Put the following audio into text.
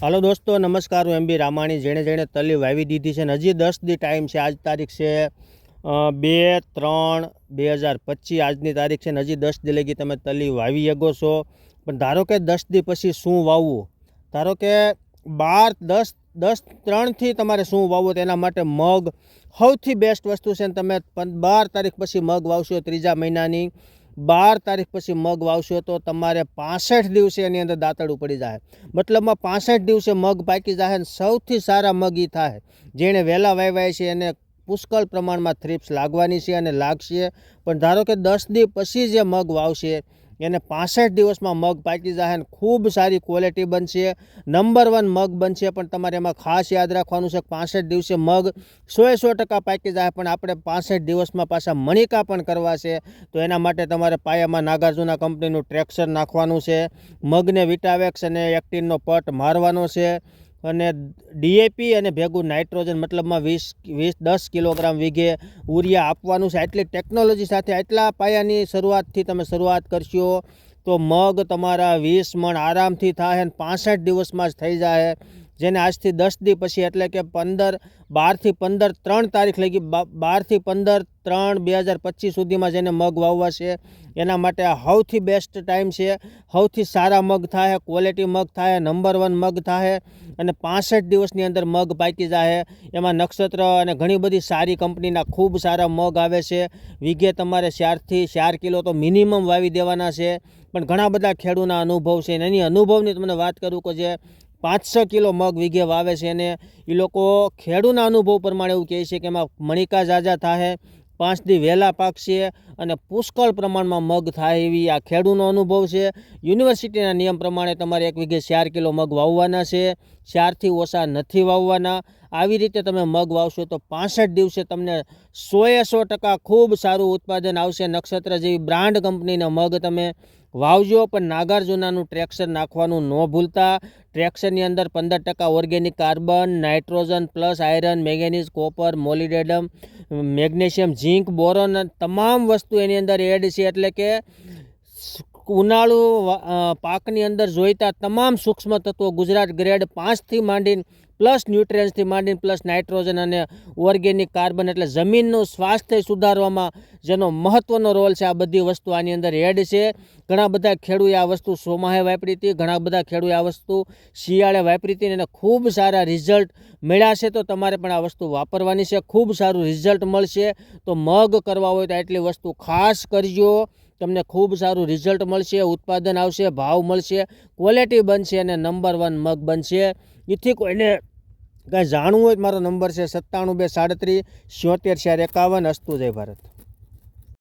હાલો દોસ્તો, નમસ્કાર, હું એમ બી રામાણી. જેણે જેણે તલી વાવી દીધી છે ને હજી દસ દી ટાઈમ છે. આજ તારીખ છે બે ત્રણ બે હજાર પચીસ. આજની તારીખ છે ને હજી દસ દી લગી તમે તલી વાવી શકો છો. પણ ધારો કે દસ દી પછી શું વાવવું? ધારો કે બાર, દસ દસ ત્રણથી તમારે શું વાવવું તેના માટે મગ સૌથી બેસ્ટ વસ્તુ છે ને તમે બાર તારીખ પછી મગ વાવશો ત્રીજા મહિનાની. બાર તારીખ પછી મગ વાવશો તો તમારે પાસઠ દિવસે એની અંદર દાંતરડું પડી જાય મતલબમાં પાસઠ દિવસે મગ પાકી જાય અને સૌથી સારા મગ એ થાય જેણે વહેલા વાવ્યા છે એને પુષ્કળ પ્રમાણમાં થ્રીપ્સ લાગવાની છે અને લાગશે. પણ ધારો કે દસ દી પછી જે મગ વાવશે એને પાસઠ દિવસમાં મગ પાકી જાય અને ખૂબ સારી ક્વોલિટી બનશે. નંબર વન મગ બનશે, પણ તમારે એમાં ખાસ યાદ રાખવાનું છે પાસઠ દિવસે મગ સોએ સો ટકા પાકી જાય પણ આપણે પાસઠ દિવસમાં પાછા મણિકા પણ કરવા છે. તો એના માટે તમારે પાયામાં નાગાર્જુના કંપનીનું ટ્રેક્સર નાખવાનું છે. મગને વિટાવેક્સ અને એક્ટિનનો પટ મારવાનો છે. અને ડીએપી અને ભેગું નાઇટ્રોજન, મતલબમાં વીસ વીસ, દસ કિલોગ્રામ વીઘે ઉરિયા આપવાનું છે. એટલી ટેકનોલોજી સાથે એટલા પાયાની શરૂઆતથી તમે શરૂઆત કરશો તો મગ તમારા વીસ મણ આરામથી થાય અને પાસઠ દિવસમાં જ થઈ જાય. જેને આજથી દસ દી પછી એટલે કે પંદર, બારથી પંદર ત્રણ તારીખ લઈ ગઈ બારથી પંદર ત્રણ બે હજાર પચીસ સુધીમાં જેને મગ વાવવા છે એના માટે સૌથી બેસ્ટ ટાઈમ છે. સૌથી સારા મગ થાય ક્વોલિટી મગ થાય નંબર વન મગ થાય અને પાસઠ દિવસની અંદર મગ પાકી જાય એમાં નક્ષત્ર અને ઘણી બધી સારી કંપનીના ખૂબ સારા મગ આવે છે. વીઘે તમારે ચારથી ચાર કિલો તો મિનિમમ વાવી દેવાના છે. પણ ઘણા બધા ખેડૂના અનુભવ છે અને એની અનુભવની તમને વાત કરું કે જે પાંચસો કિલો મગ વીઘે વાવે છે અને એ લોકો ખેડૂના અનુભવ પ્રમાણે એવું કહે છે કે એમાં મણિકા જાજા થાય પાંચ દી વહેલા પાકશે અને પુષ્કળ પ્રમાણમાં મગ થાય એવી આ ખેડૂનો અનુભવ છે. યુનિવર્સિટીના નિયમ પ્રમાણે તમારે એક વીઘે ચાર કિલો મગ વાવવાના છે, ચારથી ઓછા નથી વાવવાના. આવી રીતે તમે મગ વાવશો તો પાસઠ દિવસે તમને સોએ સો ટકા ખૂબ સારું ઉત્પાદન આવશે. નક્ષત્ર જેવી બ્રાન્ડ કંપનીના મગ તમે વાવજો, પણ નાગાર્જુનાનું ટ્રેક્શન નાખવાનું ન ભૂલતા. ટ્રેક્શનની અંદર પંદર ટકા organic carbon, nitrogen plus iron, manganese, copper, molybdenum, magnesium, zinc, boron તમામ વસ્તુ એની અંદર એડ છે એટલે કે ઉનાળુ પાકની અંદર જોઈતા તમામ સૂક્ષ્મ તત્વો ગુજરાત ગ્રેડ પાંચથી માંડીને પ્લસ ન્યુટ્રિયન્સથી માંડીને પ્લસ નાઇટ્રોજન અને ઓર્ગેનિક કાર્બન એટલે જમીનનું સ્વાસ્થ્ય સુધારવામાં જેનો મહત્ત્વનો રોલ છે. આ બધી વસ્તુ આની અંદર એડ છે. ઘણા બધા ખેડૂએ આ વસ્તુ સોમાહે વાપરી હતી. ઘણા બધા ખેડૂએ આ વસ્તુ શિયાળે વાપરી હતી અને ખૂબ સારા રિઝલ્ટ મળ્યા તો તમારે પણ આ વસ્તુ વાપરવાની છે. ખૂબ સારું રિઝલ્ટ મળશે. તો મગ કરવા હોય તો આટલી વસ્તુ ખાસ કરજો. તમને ખૂબ સારું રિઝલ્ટ મળશે. ઉત્પાદન આવશે. ભાવ મળશે. ક્વોલિટી બનશે અને નંબર વન મગ બનશે. એથી કોઈને કાંઈ જાણવું હોય મારો નંબર છે સત્તાણું બે સાડત્રીસ, છોતેર, ચાર એકાવન, અસ્તુ જય ભારત.